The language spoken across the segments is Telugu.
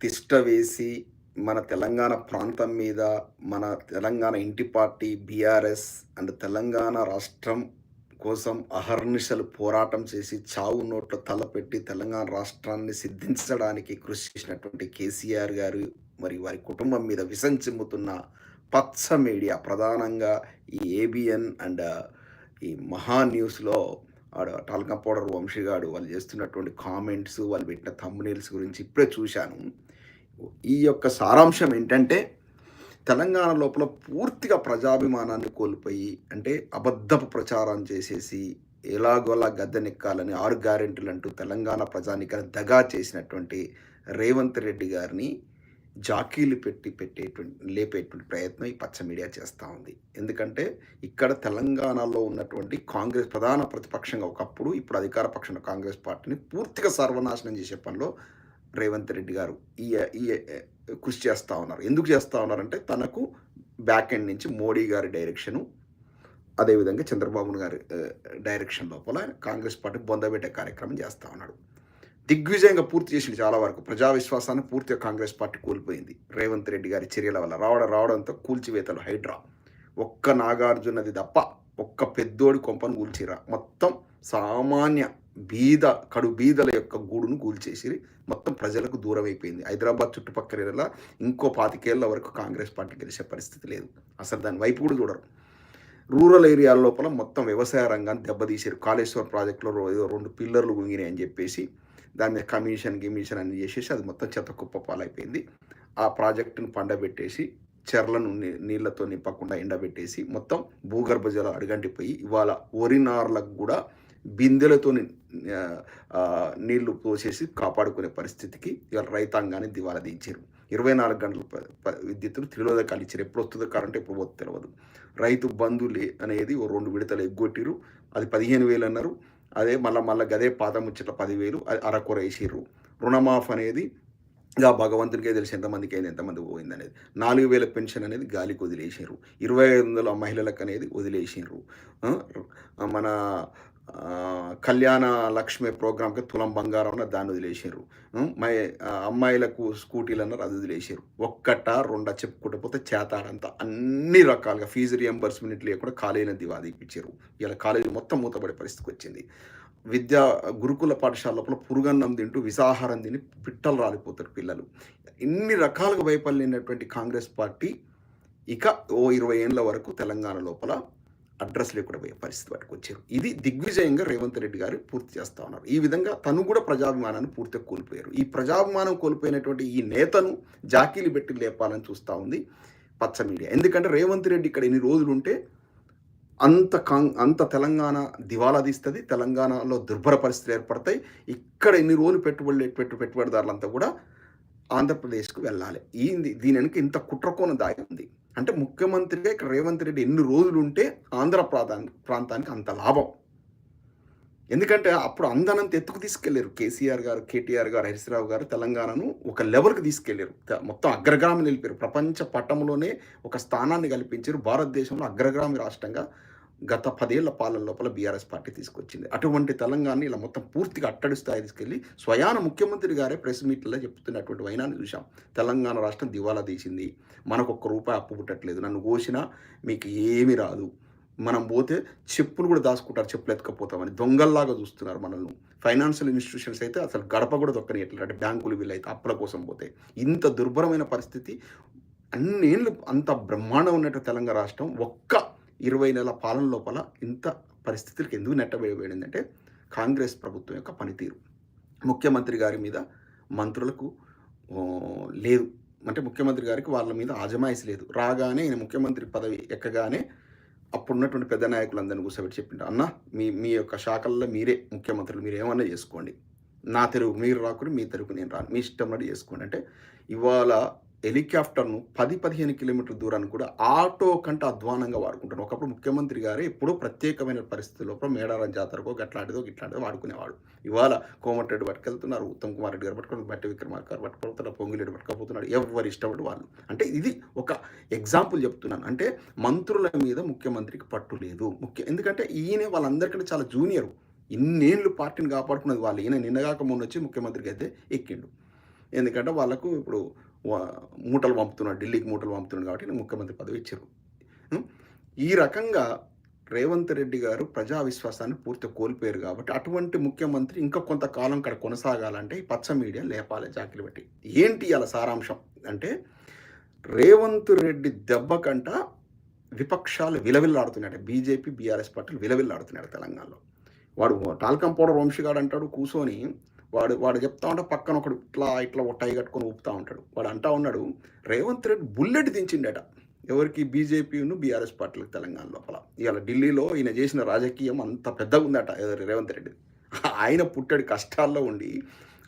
తిష్ట వేసి మన తెలంగాణ ప్రాంతం మీద మన తెలంగాణ ఇంటి పార్టీ బీఆర్ఎస్ అండ్ తెలంగాణ రాష్ట్రం కోసం అహర్నిశలు పోరాటం చేసి చావు నోట్లో తలపెట్టి తెలంగాణ రాష్ట్రాన్ని సిద్ధించడానికి కృషి చేసినటువంటి కేసీఆర్ గారు మరి వారి కుటుంబం మీద విసం చిమ్ముతున్న పచ్చ మీడియా ప్రధానంగా ఈ ఏబిఎన్ అండ్ ఈ మహా న్యూస్లో ఆడ టాల్కా పౌడర్ వంశీగాడు వాళ్ళు చేస్తున్నటువంటి కామెంట్స్ వాళ్ళు పెట్టిన thumbnails గురించి ఇప్పుడే చూశాను. ఈ యొక్క సారాంశం ఏంటంటే తెలంగాణ లోపల పూర్తిగా ప్రజాభిమానాన్ని కోల్పోయి అంటే అబద్ధపు ప్రచారం చేసేసి ఎలాగోలా గద్దెనెక్కాలని ఆరు గ్యారెంటీలు అంటూ తెలంగాణ ప్రజానికాన్ని దగా చేసినటువంటి రేవంత్ రెడ్డి గారిని జాకీలు పెట్టి పెట్టేటువంటి లేపేటువంటి ప్రయత్నం ఈ పచ్చ మీడియా చేస్తూ ఉంది. ఎందుకంటే ఇక్కడ తెలంగాణలో ఉన్నటువంటి కాంగ్రెస్ ప్రధాన ప్రతిపక్షంగా ఒకప్పుడు ఇప్పుడు అధికార పక్షంలో కాంగ్రెస్ పార్టీని పూర్తిగా సర్వనాశనం చేసే పనిలో రేవంత్ రెడ్డి గారు ఈ ఈ కృషి చేస్తూ ఉన్నారు. ఎందుకు చేస్తూ ఉన్నారంటే తనకు బ్యాక్ ఎండ్ నుంచి మోడీ గారి డైరెక్షను అదేవిధంగా చంద్రబాబు గారి డైరెక్షన్ లోపల కాంగ్రెస్ పార్టీ బొందబెట్టే కార్యక్రమం చేస్తూ ఉన్నాడు. దిగ్విజయంగా పూర్తి చేసింది చాలా వరకు. ప్రజా విశ్వాసాన్ని పూర్తిగా కాంగ్రెస్ పార్టీ కోల్పోయింది. రేవంత్ రెడ్డి గారి చర్యల వల్ల రావడం రావడంతో కూల్చివేతలు హైడ్రా. ఒక్క నాగార్జునది తప్ప ఒక్క పెద్దోడి కొంపను కూల్చిరా. మొత్తం సామాన్య బీద కడు బీదల యొక్క గూడును కూల్చేసి మొత్తం ప్రజలకు దూరం అయిపోయింది హైదరాబాద్ చుట్టుపక్కల ఇంకో పాతికేళ్ళ వరకు కాంగ్రెస్ పార్టీ గెలిచే పరిస్థితి లేదు. అసలు దాని వైపు కూడా చూడరు. రూరల్ ఏరియాల లోపల మొత్తం వ్యవసాయ రంగాన్ని దెబ్బతీసారు కాళేశ్వరం ప్రాజెక్టులో ఏదో రెండు పిల్లర్లు గుంగినాయి అని చెప్పేసి దాని మీద కమిషన్ గిమిషన్ అని చేసేసి అది మొత్తం చెత్త కుప్ప పాలైపోయింది. ఆ ప్రాజెక్టును పండబెట్టేసి చెర్లను నీళ్ళతో నింపకుండా ఎండబెట్టేసి మొత్తం భూగర్భ జలం అడుగంటిపోయి ఇవాళ వరి నార్లకు కూడా బిందెలతో నీళ్ళు పోసేసి కాపాడుకునే పరిస్థితికి ఇవాళ రైతాంగాన్ని దివాలా దించారు. ఇరవై నాలుగు గంటల విద్యుత్తును త్రిలోదకాలు ఇచ్చారు. ఎప్పుడు వస్తుందో కరెంట్ ఎప్పుడు పోతుందో తెలియదు రైతు బంధులే అనేది ఓ రెండు విడతలు ఎగ్గొట్టిరు. అది పదిహేను వేలు అన్నారు. అదే మళ్ళీ మళ్ళీ గదే పాత ముచ్చట్ల పదివేలు అది అరకొర వేసిర్రు. రుణమాఫ్ అనేది ఇక భగవంతునికే తెలిసి ఎంతమందికి అయింది ఎంతమంది పోయింది అనేది నాలుగు వేల పెన్షన్ అనేది గాలికి వదిలేసారు ఇరవై ఐదు వందల మహిళలకు అనేది వదిలేసారు మన కళ్యాణ లక్ష్మి ప్రోగ్రామ్కి తులం బంగారం అన్న దాన్ని వదిలేసారు మై అమ్మాయిలకు స్కూటీలు అన్నారు అది వదిలేసారు ఒక్కట రెండ చెప్పుకుంటూ పోతే చేతాడంతా అన్ని రకాలుగా ఫీజు రియంబర్స్మెంట్ లేకుండా కాలేజీని దివాది ఇప్పించారు. ఇలా కాలేజీ మొత్తం మూతపడే పరిస్థితికి వచ్చింది. విద్యా గురుకుల పాఠశాల లోపల పురుగన్నం తింటూ విసాహారం తిని పిట్టలు రాలిపోతారు పిల్లలు. ఇన్ని రకాలుగా వైఫల్యమైనటువంటి కాంగ్రెస్ పార్టీ ఇక ఓ ఇరవై ఏళ్ళ వరకు తెలంగాణ లోపల అడ్రస్ లేకుండా పోయే పరిస్థితి వాటికి వచ్చారు. ఇది దిగ్విజయంగా రేవంత్ రెడ్డి గారు పూర్తి చేస్తా ఉన్నారు. ఈ విధంగా తను కూడా ప్రజాభిమానాన్ని పూర్తిగా కోల్పోయారు. ఈ ప్రజాభిమానం కోల్పోయినటువంటి ఈ నేతను జాకీలు పెట్టి లేపాలని చూస్తూ ఉంది పచ్చ మీడియా. ఎందుకంటే రేవంత్ రెడ్డి ఇక్కడ ఎన్ని రోజులు ఉంటే అంత కాంగ్ అంత తెలంగాణ దివాలా తీస్తుంది తెలంగాణలో దుర్భర పరిస్థితులు ఏర్పడతాయి. ఇక్కడ ఎన్ని రోజులు పెట్టుబడి పెట్టు పెట్టుబడిదారులంతా కూడా ఆంధ్రప్రదేశ్కు వెళ్ళాలి. ఈ దీని వెనుక ఇంత కుట్రకోన దాగి ఉంది. అంటే ముఖ్యమంత్రిగా ఇక్కడ రేవంత్ రెడ్డి ఎన్ని రోజులు ఉంటే ఆంధ్ర ప్రాంతానికి ప్రాంతానికి అంత లాభం. ఎందుకంటే అప్పుడు అందనంత ఎత్తుకు తీసుకెళ్ళారు. కేసీఆర్ గారు కేటీఆర్ గారు హరీశ్రావు గారు తెలంగాణను ఒక లెవెల్కి తీసుకెళ్ళారు. మొత్తం అగ్రగ్రామి నిలిపారు. ప్రపంచ పట్టంలోనే ఒక స్థానాన్ని కల్పించారు. భారతదేశంలో అగ్రగ్రామి రాష్ట్రంగా గత పదేళ్ళ పాలన లోపల బీఆర్ఎస్ పార్టీ తీసుకొచ్చింది. అటువంటి తెలంగాణ ఇలా మొత్తం పూర్తిగా అట్టడి స్థాయి తీసుకెళ్ళి స్వయాన ముఖ్యమంత్రి గారే ప్రెస్ మీట్లో చెప్తున్నటువంటి వైనాన్ని చూసాం తెలంగాణ రాష్ట్రం దివాలా తీసింది. మనకు ఒక్క రూపాయి అప్పు పుట్టట్లేదు. నన్ను కోసినా మీకు ఏమీ రాదు. మనం పోతే చెప్పులు కూడా దాచుకుంటారు చెప్పులు ఎత్తుకపోతామని. దొంగల్లాగా చూస్తున్నారు మనల్ని. ఫైనాన్షియల్ ఇన్స్టిట్యూషన్స్ అయితే అసలు గడప కూడా దొక్కనియట్లేదు. అంటే బ్యాంకులు వీళ్ళైతే అప్పుల కోసం పోతే. ఇంత దుర్భరమైన పరిస్థితి అన్నేళ్ళు అంత బ్రహ్మాండం ఉన్నట్టు తెలంగాణ రాష్ట్రం ఒక్క ఇరవై నెలల పాలన లోపల ఇంత పరిస్థితులకు ఎందుకు నెట్టబడిపోయిందంటే కాంగ్రెస్ ప్రభుత్వం యొక్క పనితీరు. ముఖ్యమంత్రి గారి మీద మంత్రులకు లేదు. అంటే ముఖ్యమంత్రి గారికి వాళ్ళ మీద ఆజమాయిషి లేదు. రాగానే ఈయన ముఖ్యమంత్రి పదవి ఎక్కగానే అప్పుడున్నటువంటి పెద్ద నాయకులందరినీ కూర్చోబెట్టి చెప్పిండు. అన్న మీ మీ యొక్క శాఖల్లో మీరే ముఖ్యమంత్రులు మీరు ఏమన్నా చేసుకోండి. నా తెలుగు మీరు రాకుని మీ తెలుగు నేను రాను. మీ ఇష్టం నడి చేసుకోండి. అంటే ఇవాళ హెలికాప్టర్ను పది పదిహేను కిలోమీటర్ల దూరాన్ని కూడా ఆటో కంటే అధ్వానంగా వాడుకుంటాను ఒకప్పుడు ముఖ్యమంత్రి గారు ఎప్పుడూ ప్రత్యేకమైన పరిస్థితుల్లో మేడారం జాతరకో గట్లాంటిదో ఇట్లాంటిదో వాడుకునేవాడు. ఇవాళ కోమటిరెడ్డి పట్టుకెళ్తున్నారు ఉత్తమ్ కుమార్ రెడ్డి గారు పట్టుకొని బట్టి విక్రమార్క గారు పట్టుకోపోతున్నారు పొంగిరెడ్డి పట్టుకపోతున్నాడు ఎవరు ఇష్టపడి వాళ్ళు అంటే ఇది ఒక ఎగ్జాంపుల్ చెప్తున్నాను. అంటే మంత్రుల మీద ముఖ్యమంత్రికి పట్టు లేదు. ముఖ్య ఎందుకంటే ఈయన వాళ్ళందరికంటే చాలా జూనియర్. ఇన్నేళ్ళు పార్టీని కాపాడుకున్నది వాళ్ళు. ఈయన నిన్నగాక మొన్న వచ్చి ముఖ్యమంత్రికి అయితే ఎక్కిండు. ఎందుకంటే వాళ్ళకు ఇప్పుడు మూటలు పంపుతున్నాడు ఢిల్లీకి మూటలు పంపుతున్నాడు కాబట్టి ముఖ్యమంత్రి పదవి ఇచ్చారు. ఈ రకంగా రేవంత్ రెడ్డి గారు ప్రజా విశ్వాసాన్ని పూర్తి కోల్పోయారు కాబట్టి అటువంటి ముఖ్యమంత్రి ఇంకా కొంతకాలం ఇక్కడ కొనసాగాలంటే ఈ పచ్చ మీడియా లేపాలి జాకిలు పెట్టి. ఏంటి అలా సారాంశం? అంటే రేవంత్ రెడ్డి దెబ్బ కంట విపక్షాలు విలవిల్లాడుతున్నాడు బీజేపీ బీఆర్ఎస్ పార్టీలు విలవిల్లాడుతున్నాడు తెలంగాణలో. వాడు టాల్కం పౌడర్ వంశీగాడు అంటాడు కూర్చొని వాడు వాడు చెప్తా ఉంటే పక్కన ఒకడు ఇట్లా ఇట్లా టై కట్టుకొని ఊపుతా ఉంటాడు. వాడు అంటా ఉన్నాడు రేవంత్ రెడ్డి బుల్లెట్ దించిండట. ఎవరికి? బీజేపీను బీఆర్ఎస్ పార్టీలకు తెలంగాణ లోపల. ఇవాళ ఢిల్లీలో ఈయన చేసిన రాజకీయం అంత పెద్దగా ఉందట ఎవరు? రేవంత్ రెడ్డి. ఆయన పుట్టడి కష్టాల్లో ఉండి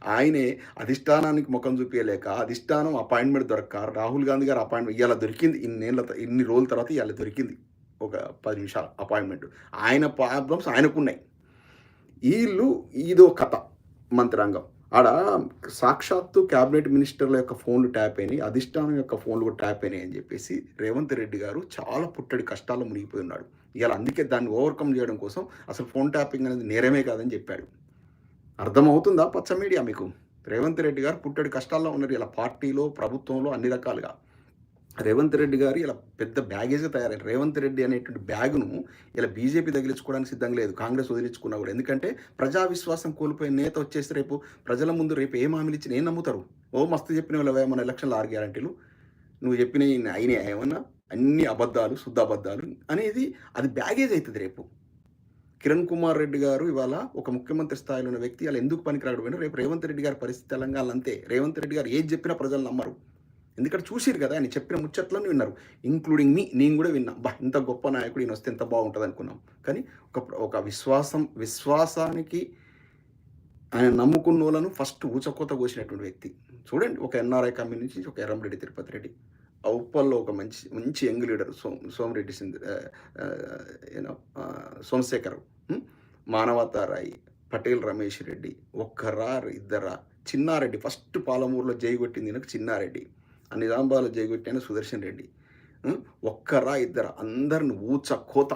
ఆయనే అధిష్టానానికి ముఖం చూపించలేక అధిష్టానం అపాయింట్మెంట్ దొరక్క రాహుల్ గాంధీ గారు అపాయింట్మెంట్ ఇలా దొరికింది. ఇన్నేళ్ళ ఇన్ని రోజుల తర్వాత ఇవాళ దొరికింది. ఒక పది నిమిషాల అపాయింట్మెంట్. ఆయన ప్రాబ్లమ్స్ ఆయనకున్నాయి. వీళ్ళు ఇదో కథ. మంత్రాంగం. ఆడ సాక్షాత్తు క్యాబినెట్ మినిస్టర్ల యొక్క ఫోన్లు ట్యాప్ అయినాయి అధిష్టానం యొక్క ఫోన్లు కూడా ట్యాప్ అయినాయి అని చెప్పేసి రేవంత్ రెడ్డి గారు చాలా పుట్టడి కష్టాల్లో మునిగిపోయి ఉన్నాడు. ఇలా అందుకే దాన్ని ఓవర్కమ్ చేయడం కోసం అసలు ఫోన్ ట్యాపింగ్ అనేది నేరమే కాదని చెప్పాడు. అర్థమవుతుందా పచ్చ మీడియా మీకు? రేవంత్ రెడ్డి గారు పుట్టడి కష్టాల్లో ఉన్నారు ఇలా పార్టీలో ప్రభుత్వంలో అన్ని రకాలుగా. రేవంత్ రెడ్డి గారు ఇలా పెద్ద బ్యాగేజ్ తయారయ్యారు రేవంత్ రెడ్డి అనేటువంటి బ్యాగును ఇలా బీజేపీ తగిలించుకోవడానికి సిద్ధంగా లేదు. కాంగ్రెస్ వదిలించుకున్నా కూడా. ఎందుకంటే ప్రజా విశ్వాసం కోల్పోయిన నేత వచ్చేసి రేపు ప్రజల ముందు రేపు ఏం హామీలు ఇచ్చి నేను నమ్ముతారు? ఓ మస్తు చెప్పిన వాళ్ళ మన ఎలక్షన్లు ఆరు గ్యారంటీలు. నువ్వు చెప్పిన అయినా ఏమన్నా? అన్ని అబద్ధాలు శుద్ధ అబద్ధాలు అనేది అది బ్యాగేజ్ అవుతుంది రేపు. కిరణ్ కుమార్ రెడ్డి గారు ఇవాళ ఒక ముఖ్యమంత్రి స్థాయిలో ఉన్న వ్యక్తి అలా ఎందుకు పనికిరాడు రేపు రేవంత్ రెడ్డి గారి పరిస్థితి తెలంగాణ అంతే. రేవంత్ రెడ్డి గారు ఏది చెప్పినా ప్రజలు నమ్మరు. ఎందుకంటే చూసిరు కదా ఆయన చెప్పిన ముచ్చట్లను విన్నారు. ఇంక్లూడింగ్ మీ నేను కూడా విన్నా. బా ఇంత గొప్ప నాయకుడు ఈయన వస్తే ఎంత బాగుంటుంది అనుకున్నాం కానీ ఒక ఒక విశ్వాసం విశ్వాసానికి ఆయన నమ్ముకున్న వాళ్ళను ఫస్ట్ ఊచకోత కోసినటువంటి వ్యక్తి. చూడండి ఒక ఎన్ఆర్ఐ కమ్యూనిటీ నుంచి ఒక ఎర్రంరెడ్డి తిరుపతి రెడ్డి. ఆ ఉప్పల్లో ఒక మంచి మంచి young leader Som Somareddy Sindhu you know Somashekar Manavatarai Patel Ramesh Reddy ఒక్కరా ఇద్దరా. చిన్నారెడ్డి ఫస్ట్ పాలమూరులో జై కొట్టింది నాకు చిన్నారెడ్డి. ఆ నిజామాబాద్లో జై సుదర్శన్ రెడ్డి. ఒక్కరా ఇద్దరా? అందరిని ఊచ కోత.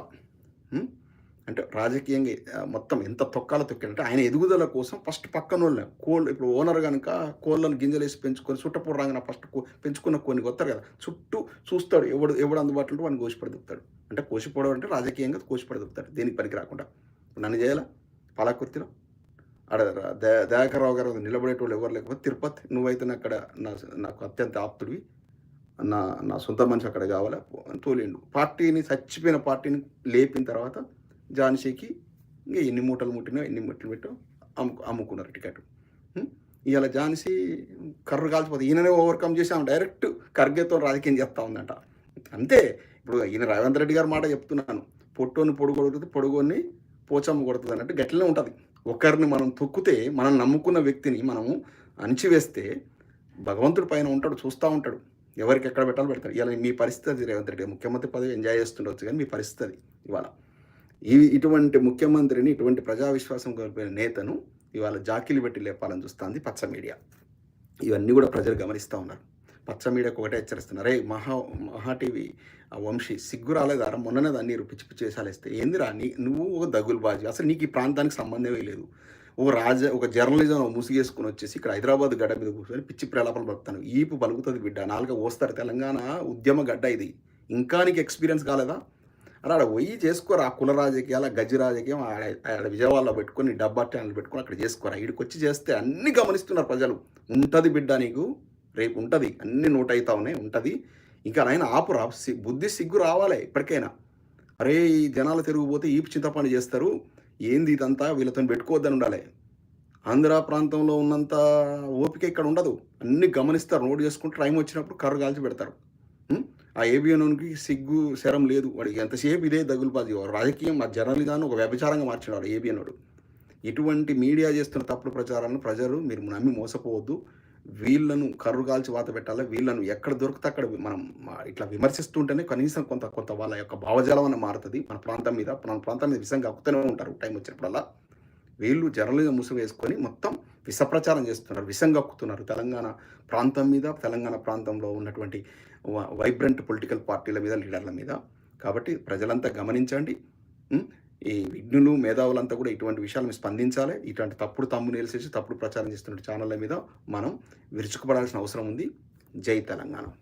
అంటే రాజకీయంగా మొత్తం ఎంత తొక్కాలో తొక్కాడంటే ఆయన ఎదుగుదల కోసం ఫస్ట్ పక్కన వాళ్ళని కోళ్ళు ఇప్పుడు ఓనర్ కనుక కోళ్ళను గింజలేసి పెంచుకొని చుట్టపూడి రాగానే ఫస్ట్ పెంచుకున్న కొన్ని కొత్తారు కదా చుట్టూ చూస్తాడు ఎవడు ఎవడు అందుబాటులో వాడిని కోసిపడి దుక్కుతాడు అంటే కోసిపోవడం అంటే రాజకీయంగా కోసిపడి దుక్కుతాడు దేనికి పనికి రాకుండా. ఇప్పుడు నన్ను చేయాలా? పాలకుర్తిలో? అక్కడ ద- దయాకర్రావు గారు నిలబడేటోళ్ళు ఎవరు లేకపోతే తిరుపతి. నువ్వైతే అక్కడ నా నాకు అత్యంత ఆప్తుడివి. నా నా సొంత మనిషి అక్కడ కావాలా? తోలిండు. పార్టీని చచ్చిపోయిన పార్టీని లేపిన తర్వాత ఝాన్సీకి ఇంకా ఎన్ని మూటలు ముట్టినా ఎన్ని ముట్టలు పెట్టో అమ్ము అమ్ముకున్నారు టికెట్. ఇవాళ ఝాన్సీ కర్ర కాల్చిపోతే ఈయననే ఓవర్కమ్ చేసాం డైరెక్ట్ ఖర్గేతో రాజకీయం చేస్తా ఉందంట. అంతే. ఇప్పుడు ఈయన రేవంత్ రెడ్డి గారి మాట చెప్తున్నాను. పొట్టోని పొడుగొడుతుంది కొడుతుంది పొడుగోని పోచమ్మ కొడుతుంది అన్నట్టు గట్లనే ఉంటుంది. ఒకరిని మనం తొక్కితే మనం నమ్ముకున్న వ్యక్తిని మనము అణిచివేస్తే భగవంతుడి పైన ఉంటాడు చూస్తూ ఉంటాడు. ఎవరికి ఎక్కడ పెట్టాలో పెడతాడు. ఇలా మీ పరిస్థితి అది రేవంత్ రెడ్డి ముఖ్యమంత్రి పదవి ఎంజాయ్ చేస్తుండొచ్చు కానీ మీ పరిస్థితి అది ఇవాళ. ఈ ఇటువంటి ముఖ్యమంత్రిని ఇటువంటి ప్రజా విశ్వాసం కోల్పోయిన నేతను ఇవాళ జాకిలు పెట్టి లేపాలని చూస్తుంది పచ్చ మీడియా. ఇవన్నీ కూడా ప్రజలు గమనిస్తూ ఉన్నారు. పచ్చ మీడియాకు ఒకటే హెచ్చరిస్తున్నారు. రే మహా మహా టీవీ ఆ వంశీ సిగ్గు రాలేదారా మొన్ననే దాన్ని పిచ్చి పిచ్చి వేసాలేస్తే ఏందిరా నీ నువ్వు ఒక దగులుబాజీ అసలు నీకు ఈ ప్రాంతానికి సంబంధమే లేదు. ఓ రాజ ఒక జర్నలిజం ముసిగేసుకుని వచ్చేసి ఇక్కడ హైదరాబాద్ గడ్డ మీద కూర్చొని పిచ్చి ప్రలాపలు పలుకుతాను. ఈపు పలుకుతుంది బిడ్డ. నాలుగు పోస్తారు తెలంగాణ ఉద్యమ గడ్డ ఇది. ఇంకా నీకు ఎక్స్పీరియన్స్ కాలేదా? అలా ఆడ పోయి చేసుకోరా. ఆ కుల రాజకీయాలు ఆ రాజకీయం ఆడ ఆడ విజయవాడలో పెట్టుకొని డబ్బా ఛానల్ పెట్టుకొని అక్కడ చేసుకోరా. ఇక్కడికి వచ్చి చేస్తే అన్ని గమనిస్తున్నారు ప్రజలు. ఉంటుంది బిడ్డ నీకు. రేపు ఉంటుంది. అన్ని నోట్ అవుతా ఉన్నాయి ఉంటుంది. ఇంకా నాయన ఆపురా. సి- బుద్ధి సిగ్గు రావాలి ఇప్పటికైనా అరే ఈ జనాలు తిరిగిపోతే ఈపు చింతపండు చేస్తారు. ఏంది ఇదంతా? వీళ్ళతో పెట్టుకోవద్దని ఉండాలి. ఆంధ్ర ప్రాంతంలో ఉన్నంత ఓపిక ఇక్కడ ఉండదు. అన్ని గమనిస్తారు. నోట్ చేసుకుంటే టైం వచ్చినప్పుడు కర్ర కాల్చి పెడతారు. ఆ ఏబిఎన్కి సిగ్గు శరం లేదు. వాడికి ఎంతసేపు ఇదే దగులుపాది. రాజకీయం ఆ జర్నలిజాన్ని ఒక వ్యభిచారంగా మార్చినాడు ఏబిఎన్నుడు ఇటువంటి మీడియా చేస్తున్న తప్పుడు ప్రచారాలను ప్రజలు మీరు నమ్మి మోసపోవద్దు. వీళ్ళను కర్రుగాల్చి వాత పెట్టాలి? వీళ్ళను ఎక్కడ దొరికితే అక్కడ మనం ఇట్లా విమర్శిస్తుంటేనే కనీసం కొంత కొంత వాళ్ళ యొక్క భావజాలం అన్న మారుతుంది. మన ప్రాంతం మీద మన ప్రాంతం మీద విషయం కక్కుతూనే ఉంటారు టైం వచ్చినప్పుడల్లా. వీళ్ళు జర్నలిజం ముసుగు వేసుకొని మొత్తం విషప్రచారం చేస్తున్నారు విషం కక్కుతున్నారు. తెలంగాణ ప్రాంతం మీద తెలంగాణ ప్రాంతంలో ఉన్నటువంటి వైబ్రెంట్ పొలిటికల్ పార్టీల మీద లీడర్ల మీద. కాబట్టి ప్రజలంతా గమనించండి. ఈ విఘ్నులు, మేధావులంతా కూడా ఇటువంటి విషయాలు స్పందించాలి. ఇటువంటి తప్పుడు తమ్ము ఏసి తప్పుడు ప్రచారం చేస్తున్న ఛానళ్ళ మీద మనం విరుచుకుపడాల్సిన అవసరం ఉంది. జై తెలంగాణ!